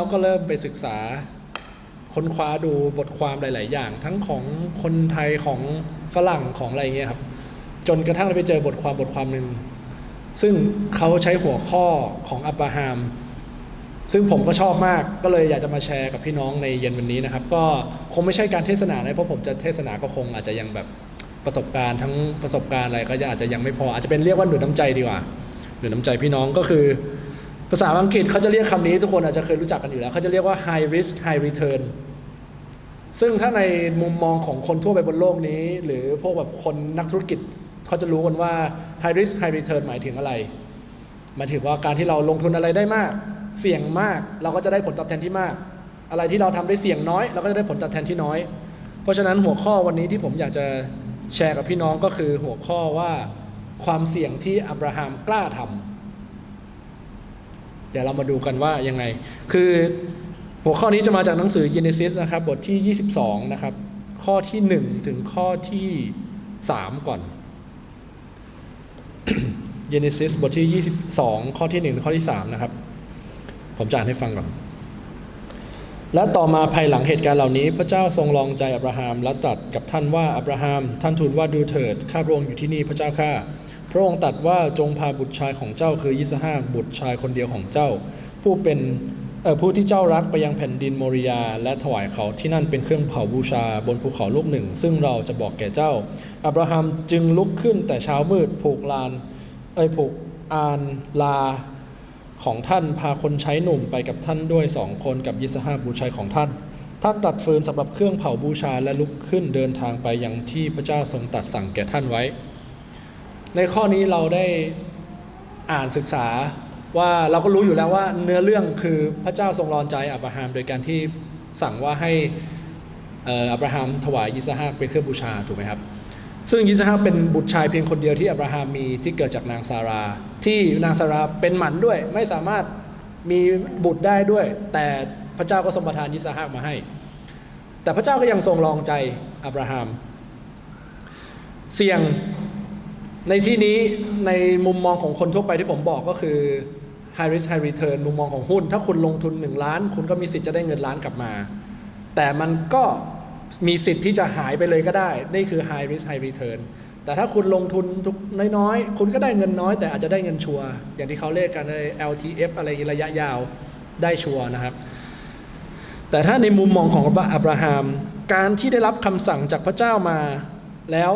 แล้วก็เริ่มไปศึกษาค้นคว้าดูบทความหลาย ๆ อย่าง ทั้งของคนไทยของฝรั่งของอะไรเงี้ยครับจนกระทั่งเราไปเจอบทความบทความหนึ่งซึ่งเขาใช้หัวข้อของอับราฮัมซึ่งผมก็ชอบมากก็เลยอยากจะมาแชร์กับพี่น้องในเย็นวันนี้นะครับ ก็คงไม่ใช่การเทศนานะเพราะผมจะเทศนาก็คงอาจจะยังแบบประสบการณ์ทั้งประสบการณ์อะไรก็อาจจะยังไม่พอ อาจจะเป็นเรียกว่าหนุนน้ำใจดีกว่าหนุนน้ำใจพี่น้องก็คือ ภาษาอังกฤษเขาจะเรียกคำนี้ทุกคนอาจจะเคยรู้จักกันอยู่แล้วเขาจะเรียกว่า high risk high return ซึ่งถ้าในมุมมองของคนทั่วไปบนโลกนี้ หรือพวกแบบคนนักธุรกิจเขาจะรู้กันว่า high risk high return หมายถึงอะไรหมายถึงว่าการที่เราลงทุนอะไรได้มาก เสี่ยงมากเราก็จะได้ผลตอบแทนที่มาก อะไรที่เราทำได้เสี่ยงน้อย เราก็จะได้ผลตอบแทนที่น้อย เพราะฉะนั้นหัวข้อวันนี้ที่ผมอยากจะแชร์กับพี่น้องก็คือหัวข้อว่าความเสี่ยงที่อับราฮัมกล้าทำ เดี๋ยวเรามาดูกันว่ายังไง คือหัวข้อนี้จะมาจากหนังสือ Genesis นะครับบทที่ 22 นะครับ ข้อที่ 1 ถึงข้อที่ 3 ก่อน Genesis บทที่ 22 ข้อที่1ถึงข้อที่ 3 นะครับ ผมจะอ่านให้ฟังก่อน และต่อมาภายหลังเหตุการณ์เหล่านี้ พระเจ้าทรงลองใจอับราฮัมและตรัสกับท่านว่าอับราฮัมท่านทูลว่าดูเถิดข้าพระองค์อยู่ที่นี่พระเจ้าข้า พระองค์ตรัสว่าจงพาบุตรชายของเจ้าคือยิสหาบุตรชายคนเดียวของเจ้า ผู้เป็นผู้ที่เจ้ารักไปยังแผ่นดินโมริยา และถวายเขาที่นั่นเป็นเครื่องเผาบูชาบนภูเขาลูกหนึ่ง ซึ่งเราจะบอกแก่เจ้า อับราฮัมจึงลุกขึ้นแต่เช้ามืดผูกลานเอ้ยผูกอานลาของท่านพาคนใช้หนุ่มไปกับท่านด้วยสองคนกับยิสหาบุตรชายของท่าน ท่านตัดฟืนสำหรับเครื่องเผาบูชาและลุกขึ้นเดินทางไปยังที่พระเจ้าทรงตัดสั่งแก่ท่านไว้ ในข้อนี้เราได้อ่านศึกษาว่าเราก็รู้อยู่แล้วว่าเนื้อเรื่องคือพระเจ้าทรงรอนใจอับราฮัม โดยการที่สั่งว่าให้อับราฮัมถวายยิสหาเป็นเครื่องบูชาถูกไหมครับ ซึ่งยิสหาเป็นบุตรชายเพียงคนเดียวที่อับราฮัมมีที่เกิดจากนางซารา ที่นางซาราเป็นหมันด้วย ไม่สามารถมีบุตรได้ด้วย แต่พระเจ้าก็ทรงประทานยิสหามาให้ แต่พระเจ้าก็ยังทรงรองใจอับราฮัมเสี่ยง ในที่นี้ในมุมมองของคนทั่วไปที่ผมบอกก็คือ high risk high return มุมมองของหุ้น ถ้าคุณลงทุน 1 ล้าน คุณก็มีสิทธิ์จะได้เงินล้านกลับมา แต่มันก็มีสิทธิ์ที่จะหายไปเลยก็ได้ นี่คือ high risk high return แต่ถ้าคุณลงทุนทุกน้อยๆ คุณก็ได้เงินน้อย แต่อาจจะได้เงินชัวร์อย่างที่เขาเรียกกันใน LTF อะไรระยะยาวได้ชัวร์นะครับ แต่ถ้าในมุมมองของอับราฮัมการที่ได้รับคำสั่งจากพระเจ้ามา แล้ว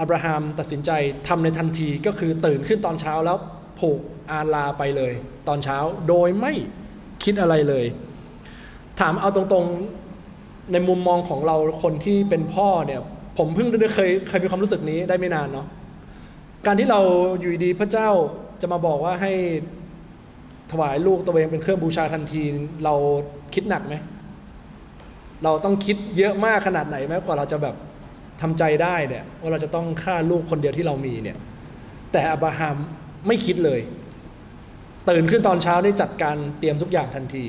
อับราฮัมตัดสินใจทำในทันทีก็คือตื่นขึ้นตอนเช้าแล้วผูกอาลาไปเลย ตอนเช้าโดยไม่คิดอะไรเลย ถามเอาตรงๆในมุมมองของเราคนที่เป็นพ่อเนี่ย ผมเพิ่งเคยเคยมีความรู้สึกนี้ได้ไม่นานเนาะการที่เราอยู่ดีๆพระเจ้าจะมาบอกว่าให้ถวายลูกตัวเองเป็นเครื่องบูชาทันทีเราคิดหนักไหมเราต้องคิดเยอะมากขนาดไหนไหมกว่าเราจะแบบ ทำใจได้เนี่ยว่าเราจะต้องฆ่าลูกคนเดียวที่เรามีเนี่ยแต่อับราฮัมไม่คิดเลย ตื่นขึ้นตอนเช้าได้จัดการเตรียมทุกอย่างทันที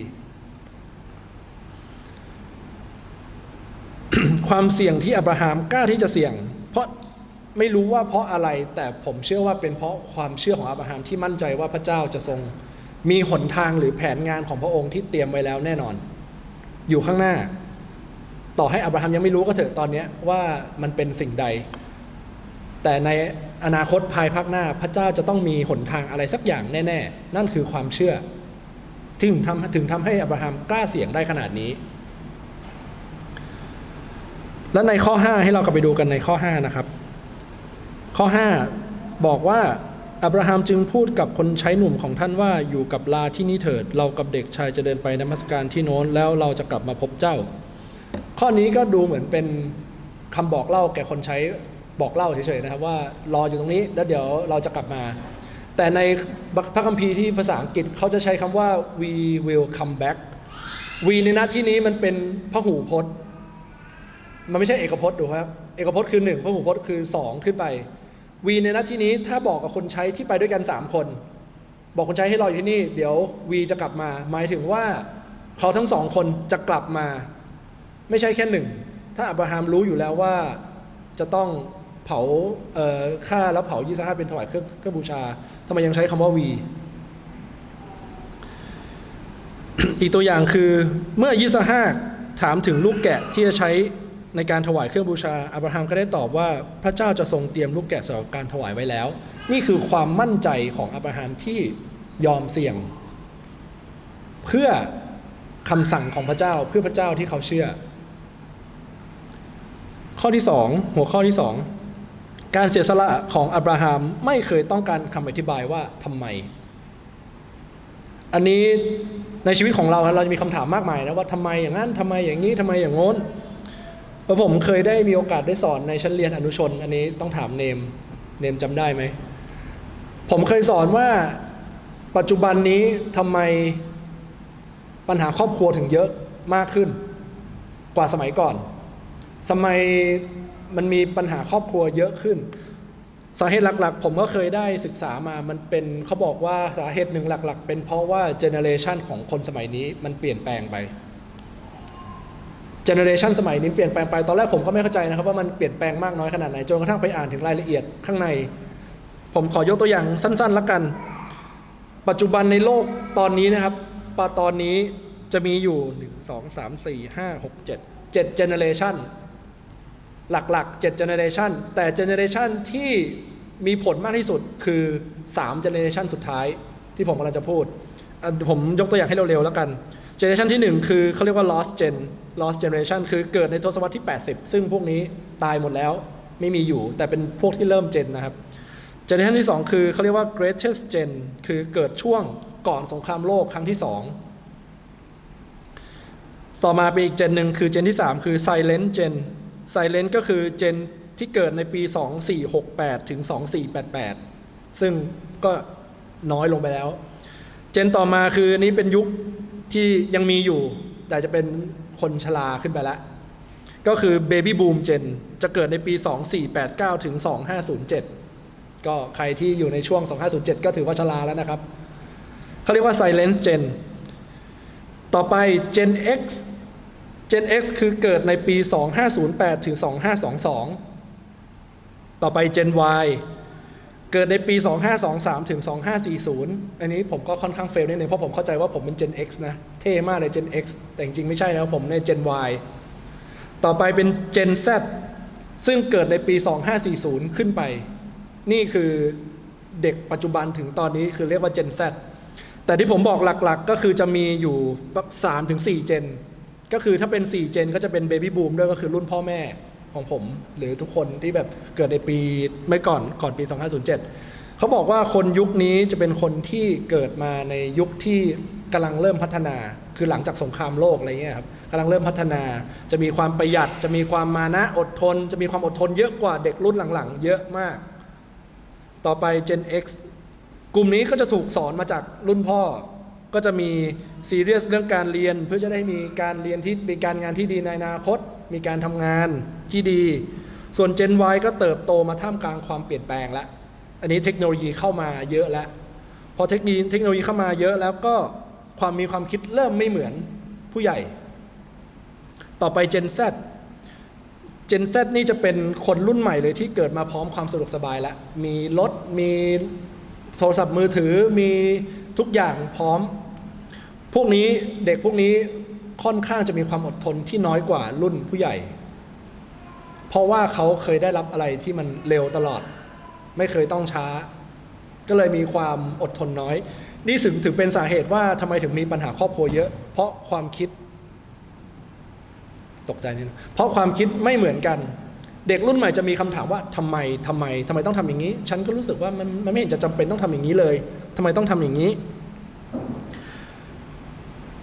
ความเสี่ยงที่อับราฮัมกล้าที่จะเสี่ยง เพราะไม่รู้ว่าเพราะอะไรแต่ผมเชื่อว่าเป็นเพราะความเชื่อของอับราฮัมที่มั่นใจว่าพระเจ้าจะทรงมีหนทางหรือแผนงานของพระองค์ที่เตรียมไว้แล้วแน่นอน อยู่ข้างหน้า ต่อให้อับราฮัมยังไม่รู้ก็เถอะตอนนี้ว่ามันเป็นสิ่งใด แต่ในอนาคตภายภาคหน้าพระเจ้าจะต้องมีหนทางอะไรสักอย่างแน่ ๆ นั่นคือความเชื่อถึงทำถึงทำให้อับราฮัมกล้าเสี่ยงได้ขนาดนี้ และในข้อ 5 ให้เรากลับไปดูกันในข้อ 5 นะครับ ข้อ 5 บอกว่าอับราฮัมจึงพูดกับคนใช้หนุ่มของท่านว่าอยู่กับลาที่นี่เถิด เรากับเด็กชายจะเดินไปนมัสการที่โน้นแล้วเราจะกลับมาพบเจ้า ข้อนี้ก็ดูเหมือนเป็นคำบอกเล่าแก่คนใช้บอกเล่าเฉยๆนะครับว่ารออยู่ตรงนี้แล้วเดี๋ยวเราจะกลับมา แต่ในพระคัมภีร์ที่ภาษาอังกฤษเขาจะใช้คำว่า we will come back we ในน้าที่นี้มันเป็นพหูพจน์ มันไม่ใช่เอกพจน์ดูครับ เอกพจน์คือหนึ่งพหูพจน์คือสองขึ้นไปวีในน้าที่นี้ถ้าบอกกับคนใช้ที่ไปด้วยกันสามคน บอกคนใช้ให้รออยู่ที่นี่ เดี๋ยววีจะกลับมา หมายถึงว่าเขาทั้งสองคนจะกลับมา ไม่ใช่แค่หนึ่ง ถ้าอับราฮัมรู้อยู่แล้วว่าจะต้องเผาเฆ่าแล้วเผายีสห้าเป็นถวายเครื่องเครื่องบูชาทำไมยังใช้คำว่าวี อีกตัวอย่างคือเมื่อยิสหาถามถึงลูกแกะที่จะใช้ในการถวายเครื่องบูชาอับราฮัมก็ได้ตอบว่าพระเจ้าจะทรงเตรียมลูกแกะสำหรับการถวายไว้แล้ว นี่คือความมั่นใจของอับราฮัมที่ยอมเสี่ยง เพื่อคำสั่งของพระเจ้าเพื่อพระเจ้าที่เขาเชื่อ ข้อที่สองหัวข้อที่สองการเสียสละของอับราฮัมไม่เคยต้องการคำอธิบายว่าทำไม อันนี้ในชีวิตของเราเราจะมีคำถามมากมายนะว่าทำไมอย่างนั้นทำไมอย่างนี้ทำไมอย่างโน้นเพราะผมเคยได้มีโอกาสได้สอนในชั้นเรียนอนุชน อันนี้ต้องถามเนม เนมจำได้ไหม ผมเคยสอนว่าปัจจุบันนี้ทำไมปัญหาครอบครัวถึงเยอะมากขึ้น กว่าสมัยก่อน สมัยมันมีปัญหาครอบครัวเยอะขึ้น สาเหตุหลักๆ ผมก็เคยได้ศึกษามามันเป็นเขาบอกว่าสาเหตุหนึ่งหลัก ๆ เป็นเพราะว่าเจเนเรชันของคนสมัยนี้มันเปลี่ยนแปลงไปเจเนเรชันสมัยนี้เปลี่ยนแปลงไปตอนแรกผมก็ไม่เข้าใจนะครับว่ามันเปลี่ยนแปลงมากน้อยขนาดไหนจนกระทั่งไปอ่านถึงรายละเอียดข้างใน ผมขอยกตัวอย่างสั้นๆแล้วกัน ปัจจุบันในโลกตอนนี้นะครับปตอนนี้จะมีอยู่ 1 2 3 4 5 6 7 7 generation หลักๆ7 generation แต่ generation ที่มีผลมากที่สุดคือ3 generation สุดท้ายที่ผมกำลังจะพูด ผมยกตัวอย่างให้เร็ว ๆ แล้วกัน generation ที่ 1 คือเขาเรียกว่า lost gen lost generation คือเกิดในทศวรรษที่ 80 ซึ่งพวกนี้ตายหมดแล้วไม่มีอยู่ แต่เป็นพวกที่เริ่ม gen นะครับเจเนอเรชันที่ 2 คือเขาเรียกว่า greatest gen คือเกิดช่วงก่อนสงครามโลกครั้งที่ 2 ต่อมาเป็นอีกเจนหนึ่งคือเจนที่ 3 คือ silent gen silent ก็คือเจนที่เกิดในปี 2468 ถึง 2488 ซึ่งก็น้อยลงไปแล้ว เจนต่อมาคืออันนี้เป็นยุคที่ยังมีอยู่ แต่จะเป็นคนชราขึ้นไปแล้ว ก็คือ baby boom gen จะเกิดในปี 2489 ถึง 2507 ก็ใครที่อยู่ในช่วง 2507 ก็ถือว่าชราแล้วนะครับ เขาเรียกว่า silence gen ต่อไป gen x gen x คือเกิดในปี 2508 ถึง 2522 ต่อไป gen y เกิดในปี 2523 ถึง 2540 อันนี้ผมก็ค่อนข้างเฟลนิดนึงเพราะผมเข้าใจว่าผมเป็น gen x นะ เท่มากเลย gen x แต่จริงๆไม่ใช่นะผมใน gen y ต่อไปเป็น gen z ซึ่งเกิดในปี 2540 ขึ้นไป นี่คือเด็กปัจจุบันถึงตอนนี้คือเรียกว่า Gen Z แต่ที่ผมบอกหลักๆ ก็คือจะมีอยู่3ถึง4 Gen ก็คือถ้าเป็น4 Gen ก็จะเป็น Baby Boom ด้วยก็คือรุ่นพ่อแม่ของผม หรือทุกคนที่แบบเกิดในปีไม่ก่อนก่อนปี 2507 เขาบอกว่าคนยุคนี้จะเป็นคนที่เกิดมาในยุคที่กำลังเริ่มพัฒนา คือหลังจากสงครามโลกอะไรเงี้ยครับกำลังเริ่มพัฒนา จะมีความประหยัด จะมีความมานะอดทน จะมีความอดทนเยอะกว่าเด็กรุ่นหลังๆ เยอะมาก ต่อไป Gen X กลุ่มนี้ก็จะถูกสอนมาจากรุ่นพ่อ ก็จะมี ซีเรียสเรื่องการเรียนเพื่อจะได้มีการเรียนที่มีการงานที่ดีในอนาคต มีการทำงานที่ดี ส่วน Gen Y ก็เติบโตมาท่ามกลางความเปลี่ยนแปลงแล้วอันนี้เทคโนโลยีเข้ามาเยอะแล้วพอเทคโนโลยีเทคโนโลยีเข้ามาเยอะแล้วก็ความมีความคิดเริ่มไม่เหมือนผู้ใหญ่ ต่อไป Gen Z Gen Z นี่จะเป็นคนรุ่นใหม่เลยที่เกิดมาพร้อมความสะดวกสบายแล้วมีรถมีโทรศัพท์มือถือมีทุกอย่างพร้อม พวกนี้เด็กพวกนี้ค่อนข้างจะมีความอดทนที่น้อยกว่ารุ่นผู้ใหญ่ เพราะว่าเขาเคยได้รับอะไรที่มันเร็วตลอด ไม่เคยต้องช้า ก็เลยมีความอดทนน้อย นี่ถึงถึงเป็นสาเหตุว่าทำไมถึงมีปัญหาครอบครัวเยอะ เพราะความคิด ตกใจนิดเพราะความคิดไม่เหมือนกัน เด็กรุ่นใหม่จะมีคำถามว่าทำไมทำไมทำไมต้องทำอย่างนี้ ฉันก็รู้สึกว่ามันมันไม่เห็นจะจำเป็นต้องทำอย่างนี้เลยทำไมต้องทำอย่างนี้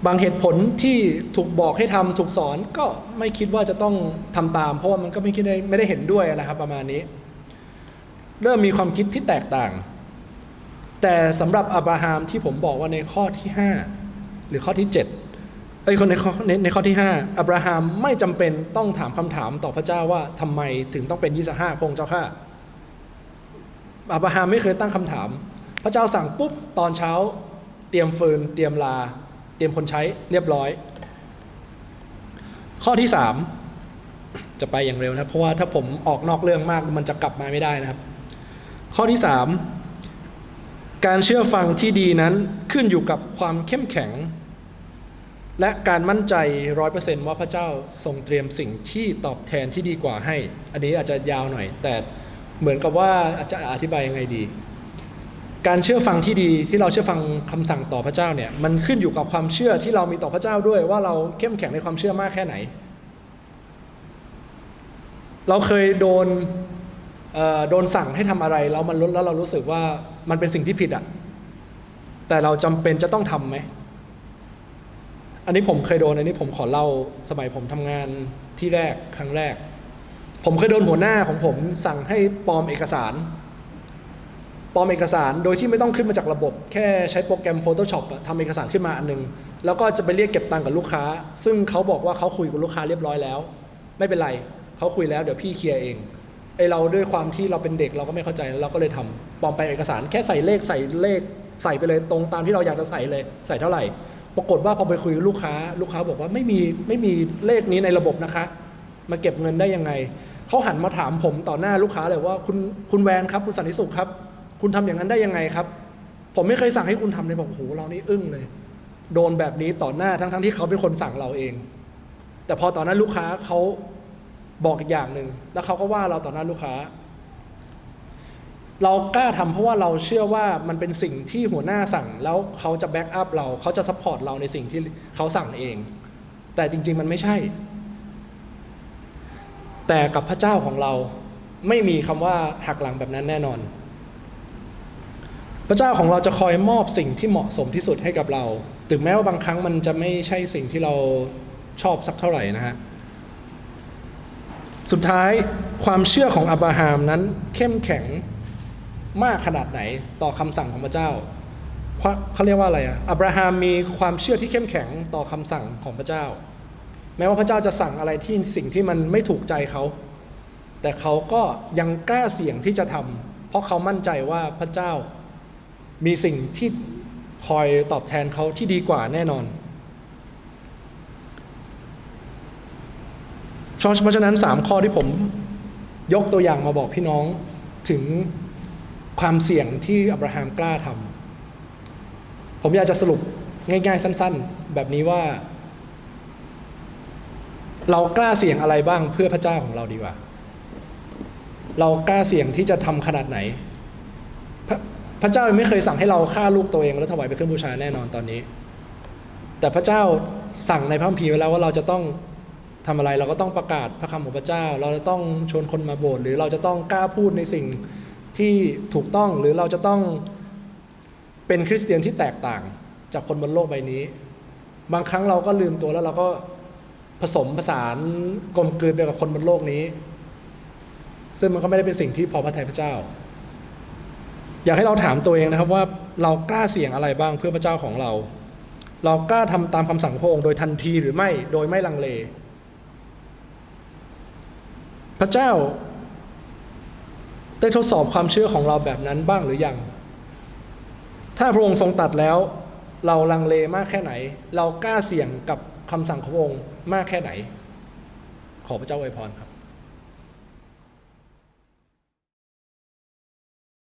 บางเหตุผลที่ถูกบอกให้ทำถูกสอนก็ไม่คิดว่าจะต้องทำตาม เพราะว่ามันก็ไม่คิดได้ไม่ได้เห็นด้วยนะครับ ประมาณนี้ เริ่มมีความคิดที่แตกต่าง แต่สำหรับอับราฮัมที่ผมบอกว่าในข้อที่ 5 หรือข้อที่ 7 เอ้ยคนในข้อในในข้อที่ 5 อับราฮัมไม่จำเป็นต้องถามคำถามต่อพระเจ้าว่าทำไมถึงต้องเป็นยี่สิบห้าพงเจ้าข้าอับราฮัมไม่เคยตั้งคำถาม พระเจ้าสั่งปุ๊บตอนเช้า เตรียมฟืนเตรียมลา รียมคนใช้เรียบร้อย ข้อที่ 3 จะไปอย่างเร็วนะเพราะว่าถ้าผมออกนอกเรื่องมากมันจะกลับมาไม่ได้นะครับ ข้อที่ 3 การเชื่อฟังที่ดีนั้นขึ้นอยู่กับความเข้มแข็ง และการมั่นใจร้อยเปอร์เซนต์ว่าพระเจ้าทรงเตรียมสิ่งที่ตอบแทนที่ดีกว่าให้ อันนี้อาจจะยาวหน่อย แต่เหมือนกับว่าอาจจะอธิบายยังไงดี การเชื่อฟังที่ดีที่เราเชื่อฟังคำสั่งต่อพระเจ้าเนี่ยมันขึ้นอยู่กับความเชื่อที่เรามีต่อพระเจ้าด้วยว่าเราเข้มแข็งในความเชื่อมากแค่ไหน เราเคยโดนโดนสั่งให้ทำอะไรแล้วมันลดแล้วเรารู้สึกว่ามันเป็นสิ่งที่ผิดอะแต่เราจำเป็นจะต้องทำไหมอันนี้ผมเคยโดนอันนี้ผมขอเล่าสมัยผมทำงานที่แรกครั้งแรก ผมเคยโดนหัวหน้าของผมสั่งให้ปลอมเอกสาร ปลอมเอกสารโดยที่ไม่ต้องขึ้นมาจากระบบ แค่ใช้โปรแกรม Photoshop อะทำเอกสารขึ้นมาอันนึง แล้วก็จะไปเรียกเก็บตังค์กับลูกค้า ซึ่งเขาบอกว่าเขาคุยกับลูกค้าเรียบร้อยแล้ว ไม่เป็นไรเขาคุยแล้วเดี๋ยวพี่เคลียร์เองไอเราด้วยความที่เราเป็นเด็กเราก็ไม่เข้าใจแล้วเราก็เลยทำปลอมแปลงเอกสารแค่ใส่เลขใส่เลขใส่ไปเลยตรงตามที่เราอยากจะใส่เลยใส่เท่าไหร่ ปรากฏว่าพอไปคุยกับลูกค้า ลูกค้าบอกว่าไม่มีไม่มีเลขนี้ในระบบนะคะ มาเก็บเงินได้ยังไงเขาหันมาถามผมต่อหน้าลูกค้าเลยว่าคุณคุณแวนครับคุณสันติสุขครับ คุณทำอย่างนั้นได้ยังไงครับ ผมไม่เคยสั่งให้คุณทำเลยบอกโอ้โหเรานี่อึ้งเลย โดนแบบนี้ต่อหน้าทั้งทั้งที่เขาเป็นคนสั่งเราเอง แต่พอต่อหน้าลูกค้าเขาบอกอีกอย่างหนึ่งแล้วเขาก็ว่าเราต่อหน้าลูกค้า เรากล้าทำเพราะว่าเราเชื่อว่ามันเป็นสิ่งที่หัวหน้าสั่ง แล้วเขาจะแบ็กอัพเราเขาจะซัพพอร์ตเราในสิ่งที่เขาสั่งเอง แต่จริง ๆ มันไม่ใช่ แต่กับพระเจ้าของเราไม่มีคำว่าหักหลังแบบนั้นแน่นอน ระเจ้าของเราจะคอยมอบสิ่งที่เหมาะสมที่สุดให้กับเรา ถึงแม้ว่าบางครั้งมันจะไม่ใช่สิ่งที่เราชอบสักเท่าไหร่นะฮะ สุดท้ายความเชื่อของอับราฮัมนั้นเข้มแข็งมากขนาดไหนต่อคำสั่งของพระเจ้าเขาเขาเรียกว่าอะไรอะอับราฮัมมีความเชื่อที่เข้มแข็งต่อคำสั่งของพระเจ้า แม้ว่าพระเจ้าจะสั่งอะไรที่สิ่งที่มันไม่ถูกใจเขา แต่เขาก็ยังกล้าเสี่ยงที่จะทำเพราะเขามั่นใจว่าพระเจ้า มีสิ่งที่คอยตอบแทนเขาที่ดีกว่าแน่นอนเพราะฉะนั้นสามข้อที่ผมยกตัวอย่างมาบอกพี่น้องถึงความเสี่ยงที่อับราฮัมกล้าทำผมอยากจะสรุปง่ายๆ สั้น ๆ แบบนี้ว่า เรากล้าเสี่ยงอะไรบ้างเพื่อพระเจ้าของเราดีกว่า เรากล้าเสี่ยงที่จะทำขนาดไหน พระเจ้ายังไม่เคยสั่งให้เราฆ่าลูกตัวเองแล้วถวายไปเครื่องบูชาแน่นอนตอนนี้ แต่พระเจ้าสั่งในพระคัมภีร์ไว้แล้วว่าเราจะต้องทำอะไรเราก็ต้องประกาศพระคำของพระเจ้า เราจะต้องชวนคนมาโบสถ์หรือเราจะต้องกล้าพูดในสิ่งที่ถูกต้องหรือเราจะต้องเป็นคริสเตียนที่แตกต่างจากคนบนโลกใบนี้ บางครั้งเราก็ลืมตัวแล้วเราก็ผสมผสานกลมกลืนไปกับคนบนโลกนี้ ซึ่งมันก็ไม่ได้เป็นสิ่งที่พอพระทัยพระเจ้า อยากให้เราถามตัวเองนะครับว่าเรากล้าเสี่ยงอะไรบ้างเพื่อพระเจ้าของเรา เรากล้าทำตามคำสั่งพระองค์โดยทันทีหรือไม่โดยไม่ลังเล พระเจ้า ได้ทดสอบความเชื่อของเราแบบนั้นบ้างหรือยัง ถ้าพระองค์ทรงตัดแล้ว เราลังเลมากแค่ไหน เรากล้าเสี่ยงกับคำสั่งของพระองค์มากแค่ไหน ขอพระเจ้าอวยพรครับ